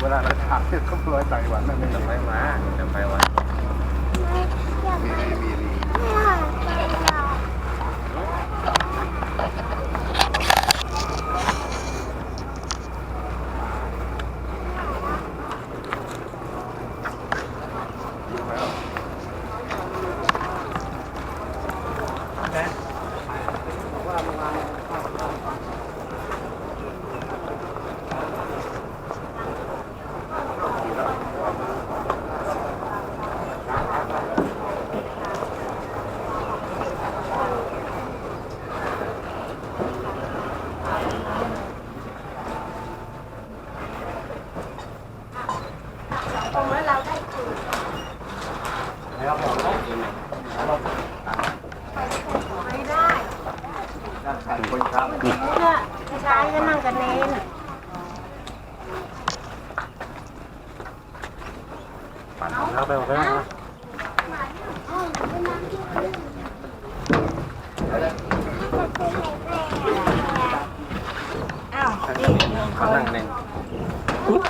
เวลาเราถามเนี่ยต้องร้อยไต้หวันนั่นเอง จะไปมาจะไปวัน มีมีมีมี ไม่ได้ ขอบคุณครับ เพื่อผู้ชายก็นั่งกันเนนเอาไปหมดแล้วนะอ้าวนี่หนึ่งคเขานนั่งเล่น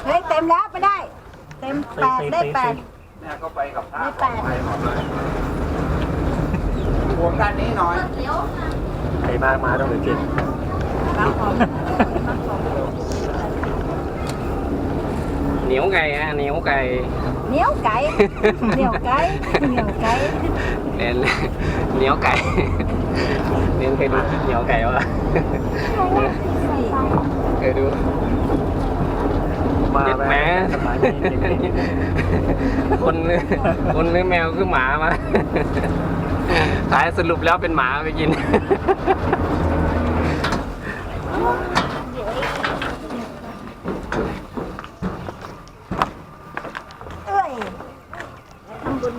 เฮ้ยเต็มแล้วไปได้ เต็มแปดได้แปด เนี่ยก็ไปกับท่าได้แปดไปหมดเลยรวมด้านนี้หน่อยใครมามาต้องหรือจิตครับผมเหนียวไก่ฮะเหนียวไก่ เหนียวไก่ เหนียวไก่ เหนียวไก่ เน้นเหนียวไก่ เน้นเคยดูเหนียวไก่วะเคยดู มาเจ็ดแหมสบายดีจริงคนหรือคนหรือแมวคือหมามาท้ายสรุปแล้วเป็นหมาไปกินเอ้ยทำบุญ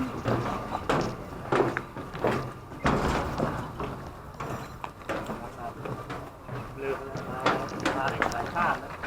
ลืมมามาหลายชาติแล้ว